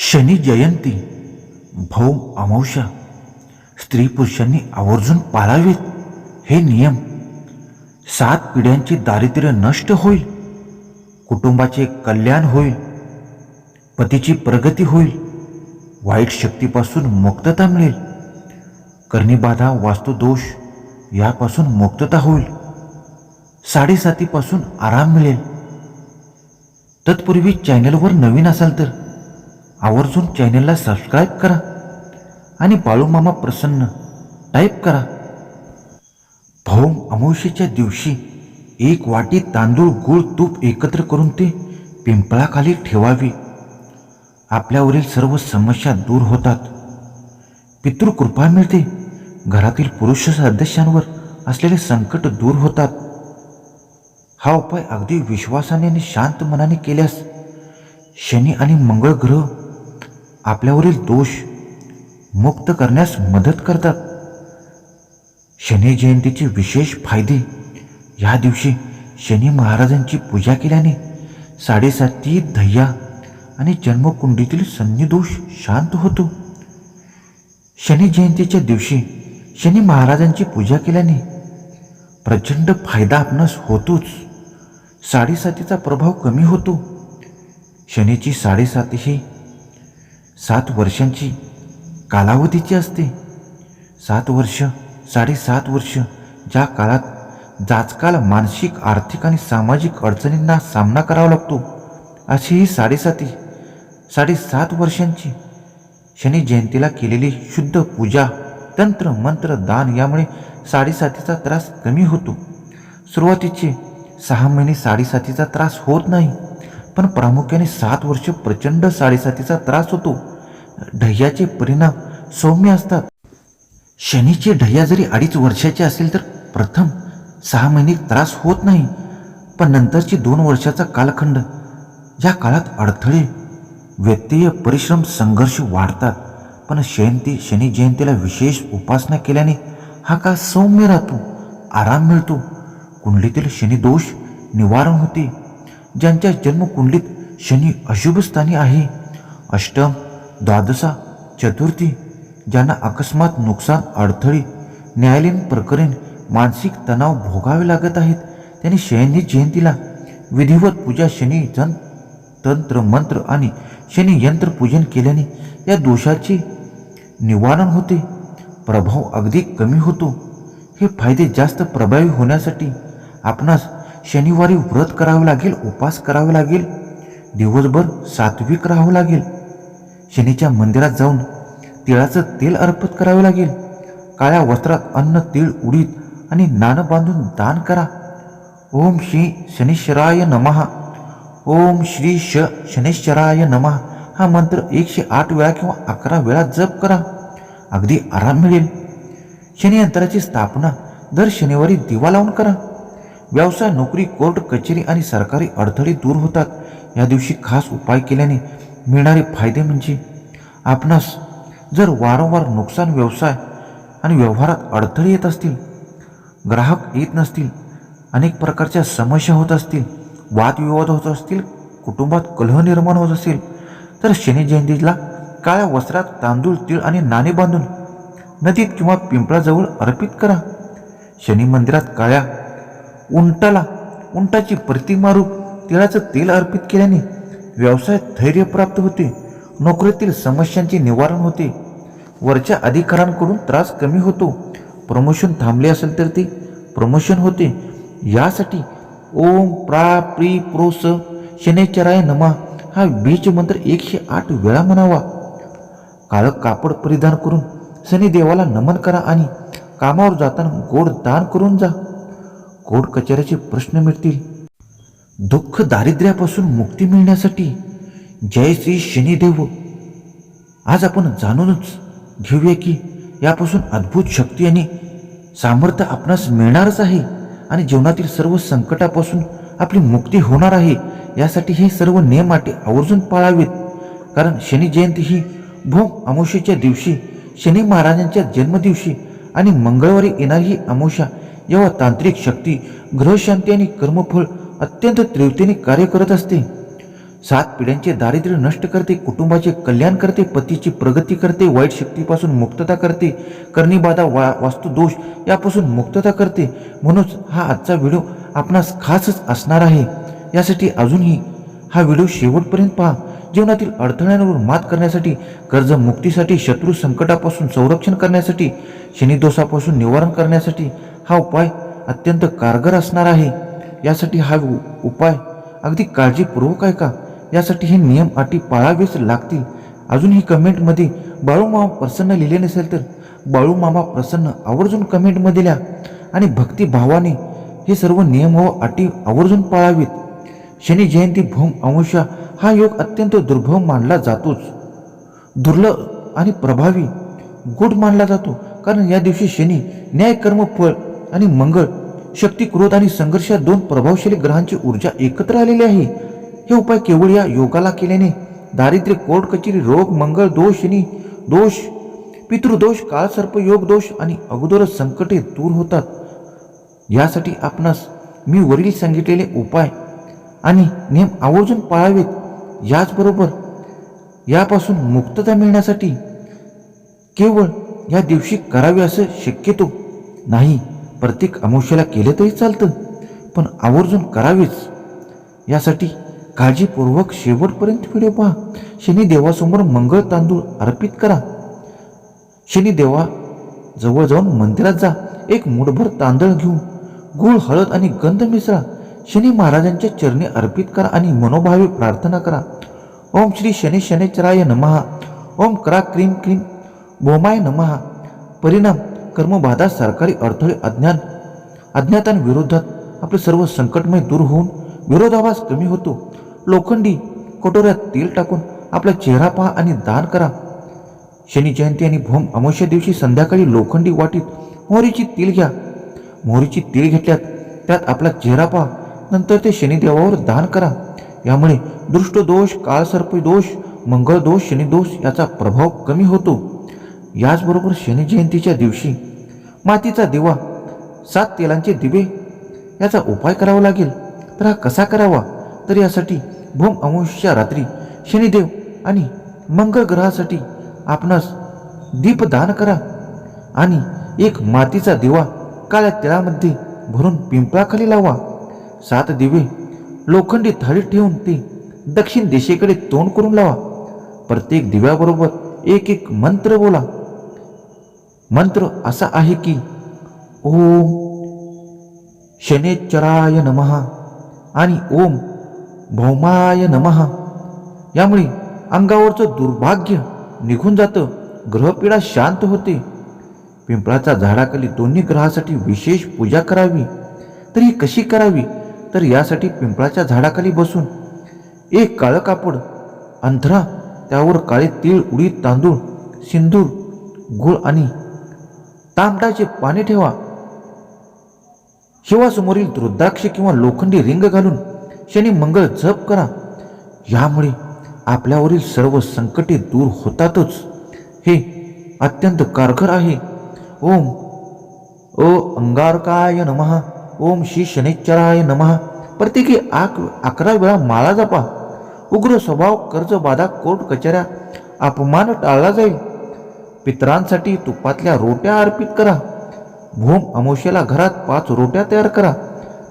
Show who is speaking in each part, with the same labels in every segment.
Speaker 1: शनी जयंती भौम अमावस्या स्त्री पुरुषांनी आवर्जून पाळावेत. हे नियम सात पिढ्यांचे दारिद्र्य नष्ट होईल कुटुंबाचे कल्याण होईल पतीची प्रगती होईल वाईट शक्तीपासून मुक्तता मिळेल. कर्णीबाधा वास्तुदोष यापासून मुक्तता होईल. साडेसातीपासून आराम मिळेल. तत्पूर्वी चॅनलवर नवीन असाल तर आवर्जून चॅनेलला सबस्क्राईब करा आणि बाळूमामा प्रसन्न टाईप करा. भौम अमावशीच्या दिवशी एक वाटी तांदूळ गुळ तूप एकत्र करून ते पिंपळाखाली ठेवावे. आपल्यावरील सर्व समस्या दूर होतात. पितृकृपा मिळते. घरातील पुरुष सदस्यांवर असलेले संकट दूर होतात. हा उपाय अगदी विश्वासाने आणि शांत मनाने केल्यास शनी आणि मंगळ ग्रह आपल्यावरील दोष मुक्त करण्यास मदत करतात. शनी जयंतीचे विशेष फायदे या दिवशी शनी महाराजांची पूजा केल्याने साडेसाती धैया आणि जन्मकुंडीतील सन्निदोष शांत होतो. शनी जयंतीच्या दिवशी शनी महाराजांची पूजा केल्याने प्रचंड फायदा आपणास होतोच. साडेसातीचा प्रभाव कमी होतो. शनीची साडेसाती ही सात वर्षांची कालावधीची असते. सात वर्ष साडेसात वर्ष ज्या काळात जाचकाल मानसिक आर्थिक आणि सामाजिक अडचणींना सामना करावा लागतो अशी ही साडेसाती साडेसात वर्षांची शनी जयंतीला केलेली शुद्ध पूजा तंत्र मंत्र दान यामुळे साडेसातीचा त्रास कमी होतो. सुरुवातीचे सहा महिने साडेसातीचा त्रास होत नाही पण प्रामुख्याने सात वर्ष प्रचंड साडेसातीचा त्रास होतो. ढह्याचे परिणाम सौम्य असतात. शनीचे ढह्या जरी अडीच वर्षाचे असेल तर प्रथम सहा महिने त्रास होत नाही पण नंतरचे दोन वर्षाचा कालखंड या काळात अडथळे व्यत्यय परिश्रम संघर्ष वाढतात पण शयंती शनी जयंतीला विशेष उपासना केल्याने हा काळ सौम्य राहतो आराम मिळतो. कुंडलीतील शनी दोष निवारण होते. ज्यांच्या जन्मकुंडलीत शनी अशुभ स्थानी आहे अष्टम द्वादशा चतुर्थी ज्यांना अकस्मात नुकसान अडथळे न्यायालयीन प्रकरण मानसिक तणाव भोगावे लागत आहेत त्यांनी शयनी जयंतीला विधिवत पूजा शनी जन तंत्र मंत्र आणि शनी यंत्र पूजन केल्याने या दोषाचे निवारण होते. प्रभाव अगदी कमी होतो. हे फायदे जास्त प्रभावी होण्यासाठी आपणास शनिवारी व्रत करावे लागेल उपास करावे लागेल दिवसभर सात्विक राहावं लागेल शनीच्या मंदिरात जाऊन तिळाचं तेल अर्पण करावे लागेल. काळ्या वस्त्रात अन्न तीळ उडीद आणि नाणं बांधून दान करा. ओम श्री शनीश्वराय नमहा ओम श्री श शनेश्वराय नमः. हा मंत्र एकशे आठ वेळा किंवा अकरा वेळा जप करा. अगदी आराम मिळेल. शनी अंतराची स्थापना दर शनिवारी दिवा लावून करा. व्यवसाय नोकरी कोर्ट कचेरी आणि सरकारी अडथळे दूर होतात. या दिवशी खास उपाय केल्याने मिळणारे फायदे म्हणजे आपणास जर वारंवार नुकसान व्यवसाय आणि व्यवहारात अडथळे येत असतील ग्राहक येत नसतील अनेक प्रकारच्या समस्या होत असतील वादविवाद होत असतील कुटुंबात कलह निर्माण होत असेल तर शनी जयंतीला काळ्या वस्त्रात तांदूळ तीळ आणि नाणे बांधून नदीत किंवा पिंपळाजवळ अर्पित करा. शनी मंदिरात काळ्या उंटाला उंटाची प्रतिमारूप तिळाचं तेल अर्पित केल्याने व्यवसायात धैर्य प्राप्त होते. नोकरीतील समस्यांचे निवारण होते. वरच्या अधिकाऱ्यांकडून त्रास कमी होतो. प्रमोशन थांबले असेल तर ते प्रमोशन होते. यासाठी ओम प्रा प्री प्रो स शनेचराय नमा हा बीज मंत्र एकशे आठ वेळा म्हणावा. काळं कापड परिधान करून शनी देवाला नमन करा आणि कामावर जाताना गोड दान करून जा. कोर्ट कचेऱ्याचे प्रश्न मिळतील दुःख दारिद्र्यापासून मुक्ती मिळण्यासाठी जय श्री शनिदेव. आज आपण जाणूनच घेऊया की यापासून अद्भुत शक्ती आणि सामर्थ्य आपणास मिळणारच आहे आणि जीवनातील सर्व संकटापासून आपली मुक्ती होणार आहे यासाठी हे सर्व नियम अटी आवर्जून पाळावेत. कारण शनी जयंती ही भूम अमावस्येच्या दिवशी शनी महाराजांच्या जन्मदिवशी आणि मंगळवारी येणारी ही अमावस्या जेव्हा तांत्रिक शक्ती ग्रहशांती आणि कर्मफळ अत्यंत तीव्रतेने कार्य करत असते. सात पिढ्यांचे दारिद्र्य नष्ट करते कुटुंबाचे कल्याण करते पतीची प्रगती करते वाईट शक्तीपासून मुक्तता करते करणीबाधा वा वास्तुदोष यापासून मुक्तता करते. म्हणूनच हा आजचा व्हिडिओ आपणास खासच असणार आहे. यासाठी अजूनही हा व्हिडिओ शेवटपर्यंत पहा. जीवनातील अडथळ्यांवर मात करण्यासाठी कर्जमुक्तीसाठी शत्रू संकटापासून संरक्षण करण्यासाठी शनिदोषापासून निवारण करण्यासाठी हा उपाय अत्यंत कारगर असणार आहे. यासाठी हा उपाय अगदी काळजीपूर्वक आहे का? यासाठी हे नियम अटी पाळावेच लागतील. अजून ही कमेंटमध्ये बाळूमामा प्रसन्न लिहिले नसेल तर बाळूमामा प्रसन्न आवर्जून कमेंटमध्ये लिहा आणि भक्तिभावाने हे सर्व नियम व अटी आवर्जून पाळावेत. शनी जयंती भूम अमावस्या हा योग अत्यंत दुर्भव मानला जातोच. दुर्लभ आणि प्रभावी गुढ मानला जातो. कारण या दिवशी शनी न्याय कर्म फळ आणि मंगळ शक्ती क्रोध आणि संघर्ष या दोन प्रभावशाली ग्रहांची ऊर्जा एकत्र आलेली आहे. हे उपाय केवळ या योगाला केल्याने दारिद्र्य कोर्ट कचेरी रोग मंगळ दोष आणि दोष पितृदोष काळसर्प योग दोष आणि अगोदर संकटे दूर होतात. यासाठी आपणास मी वरील सांगितलेले उपाय आणि नियम आवर्जून पाळावेत. याचबरोबर यापासून मुक्तता मिळण्यासाठी केवळ या दिवशी करावे असं शक्यतो नाही. प्रत्येक अमावश्याला केलं तरी चालतं. पण आवर्जून करावेच. यासाठी काळजीपूर्वक शेवटपर्यंत व्हिडिओ पहा. शनी देवासमोर मंगळ तांदूळ अर्पित करा. शनी देवा जवळ जाऊन मंदिरात जा. एक मुठभर तांदळ घेऊन गुळ हळद आणि गंध मिसळा. शनी महाराजांच्या चरणी अर्पित करा आणि मनोभावे प्रार्थना करा. ओम श्री शनी शनेचराय नमहा ओम करा क्रीम क्रीम. भोमाय नमहा परिणाम कर्मबाधा सरकारी अडथळे अज्ञान अज्ञातांविरोधात आपले सर्व संकटमय दूर होऊन विरोधाभास कमी होतो. लोखंडी कटोऱ्यात तेल टाकून आपला चेहरा पहा आणि दान करा. शनी जयंती आणि भोम अमावस्या दिवशी संध्याकाळी लोखंडी वाटीत मोहरीची तेल घ्या. मोहरीची तीळ घेतल्यात त्यात आपला चेहरा पहा. नंतर ते शनिदेवावर दान करा. यामुळे दृष्टदोष काळसर्प दोष मंगळदोष शनिदोष याचा प्रभाव कमी होतो. याचबरोबर शनी जयंतीच्या दिवशी मातीचा दिवा सात तेलांचे दिवे याचा उपाय करावा लागेल. तर हा कसा करावा? तर यासाठी भूम अमावस्या रात्री शनिदेव आणि मंगळ ग्रहासाठी आपणास दीपदान करा आणि एक मातीचा दिवा काळ्या तेलामध्ये भरून पिंपळाखाली लावा. सात दिवे लोखंडी थाळीत ठेवून ते दक्षिण दिशेकडे तोंड करून लावा. प्रत्येक दिव्याबरोबर एक एक मंत्र बोला. मंत्र असा आहे की ओम शनेश्चराय नमः आणि ओम भौमाय नमः. यामुळे अंगावरचं दुर्भाग्य निघून जातं ग्रहपीडा शांत होते. पिंपळाच्या झाडाखाली दोन्ही ग्रहासाठी विशेष पूजा करावी. तर ही कशी करावी? तर यासाठी पिंपळाच्या झाडाखाली बसून एक काळं कापड अंथरा त्यावर काळे तीळ उडीद तांदूळ सिंदूर गुळ आणि तांबडाचे पाने ठेवा. शिवासमोरील रुद्राक्ष किंवा लोखंडी रिंग घालून शनी मंगळ जप करा. यामुळे आपल्यावरील सर्व संकटे दूर होतातच. हे अत्यंत कारगर आहे. ओम ओ अंगारकाय नमः. ओम श्री शनिश्चराय नमः. प्रत्येकी आक अकरा वेळा माळा जपा. उग्र स्वभाव कर्ज बाधा कोर्ट कचऱ्या अपमान टाळला जाईल. पितरांसाठी तुपातल्या रोट्या अर्पित करा. भूम अमोशेला घरात पाच रोट्या तयार करा.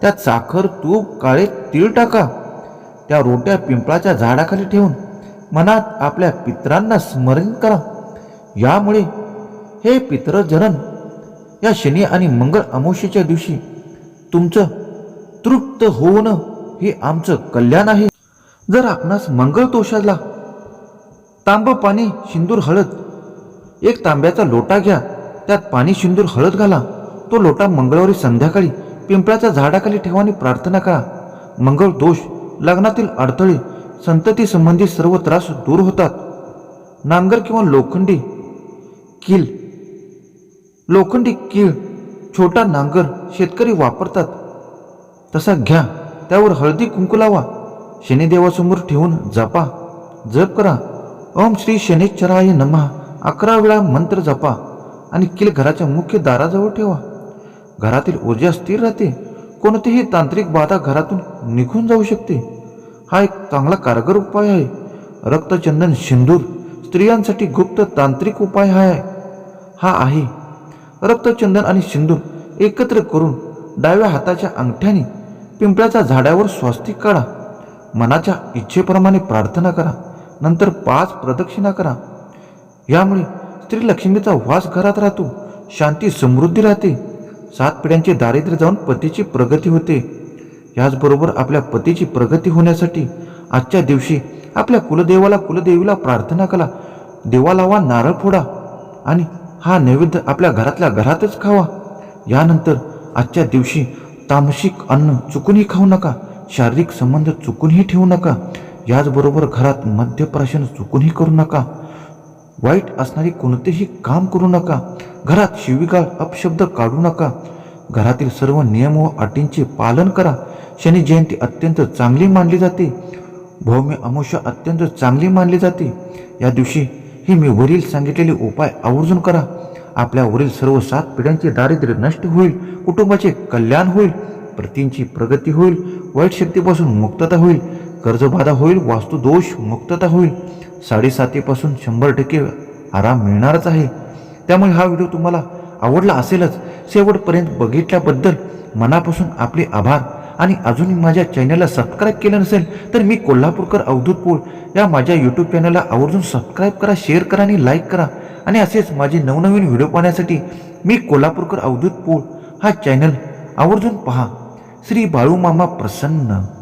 Speaker 1: त्यात साखर तूप काळे तीळ टाका. त्या रोट्या पिंपळाच्या झाडाखाली ठेवून मनात आपल्या पितरांना स्मरण करा. यामुळे हे पितरजनन या शनी आणि मंगळ अमोशेच्या दिवशी तुमचं तृप्त होणं हे आमचं कल्याण आहे. जर आपणास मंगळ दोषाला तांब पाणी शिंदूर हळद एक तांब्याचा लोटा घ्या. त्यात पाणी शिंदूर हळद घाला. तो लोटा मंगळवारी संध्याकाळी पिंपळाच्या झाडाखाली ठेवाने प्रार्थना करा. मंगळ दोष लग्नातील अडथळे संतती संबंधी सर्व त्रास दूर होतात. नांगर किंवा लोखंडी कील. लोखंडी कीळ छोटा नांगर शेतकरी वापरतात. तसा घ्या. त्यावर हळदी कुंकू लावा. शनिदेवासमोर ठेवून जपा. जप करा. ओम श्री शनिश्चराय नमः. अकरा वेळा मंत्र जपा आणि किल घराच्या मुख्य दाराजवळ ठेवा. घरातील ऊर्जा स्थिर राहते. कोणतीही तांत्रिक बाधा घरातून निघून जाऊ शकते. हा एक चांगला कारगर उपाय आहे. रक्तचंदन सिंदूर स्त्रियांसाठी गुप्त तांत्रिक उपाय हा आहे. हा आहे. रक्तचंदन आणि सिंदूर एकत्र करून डाव्या हाताच्या अंगठ्याने पिंपळाच्या झाडावर स्वास्तिक काढा. मनाच्या इच्छेप्रमाणे प्रार्थना करा. नंतर पाच प्रदक्षिणा करा. यामुळे स्त्री लक्ष्मीचा वास घरात राहतो शांती समृद्धी राहते. सात पिढ्यांचे दारिद्र्य जाऊन पतीची प्रगती होते. याचबरोबर आपल्या पतीची प्रगती होण्यासाठी आजच्या दिवशी आपल्या कुलदेवाला कुलदेवीला प्रार्थना करा. देवाला वा नारळ फोडा आणि हा नैवेद्य आपल्या घरातल्या घरातच खावा. यानंतर आजच्या दिवशी तामसिक अन्न चुकूनही खाऊ नका शारीरिक संबंध चुकूनही ठेवू नका. याचबरोबर घरात मद्यप्राशन चुकूनही करू नका. वाईट असणारे कोणतेही काम करू नका. घरात शिविगाळ अपशब्द काढू नका. घरातील सर्व नियम व अटींचे पालन करा. शनी जयंती अत्यंत चांगली मानली जाते. भौम्य अमावस्या अत्यंत चांगली मानली जाते. या दिवशी हे मी वरील सांगितलेले उपाय आवर्जून करा. आपल्यावरील सर्व सात पिढ्यांचे दारिद्र्य नष्ट होईल कुटुंबाचे कल्याण होईल प्रतींची प्रगती होईल वाईट शक्तीपासून मुक्तता होईल कर्जबाधा होईल वास्तुदोष मुक्तता होईल. साडेसातीपासून शंभर टक्के आराम मिळणारच आहे. त्यामुळे हा व्हिडिओ तुम्हाला आवडला असेलच शेवटपर्यंत बघितल्याबद्दल मनापासून आपले आभार. आणि अजूनही माझ्या चॅनलला सबस्क्राईब केलं नसेल तर मी कोल्हापूरकर अवधूत पोळ या माझ्या यूट्यूब चॅनलला आवर्जून सबस्क्राईब करा शेअर करा आणि लाईक करा. आणि असेच माझे नवनवीन व्हिडिओ पाहण्यासाठी मी कोल्हापूरकर अवधूत पोळ हा चॅनल आवर्जून पहा. श्री बाळूमामा प्रसन्न.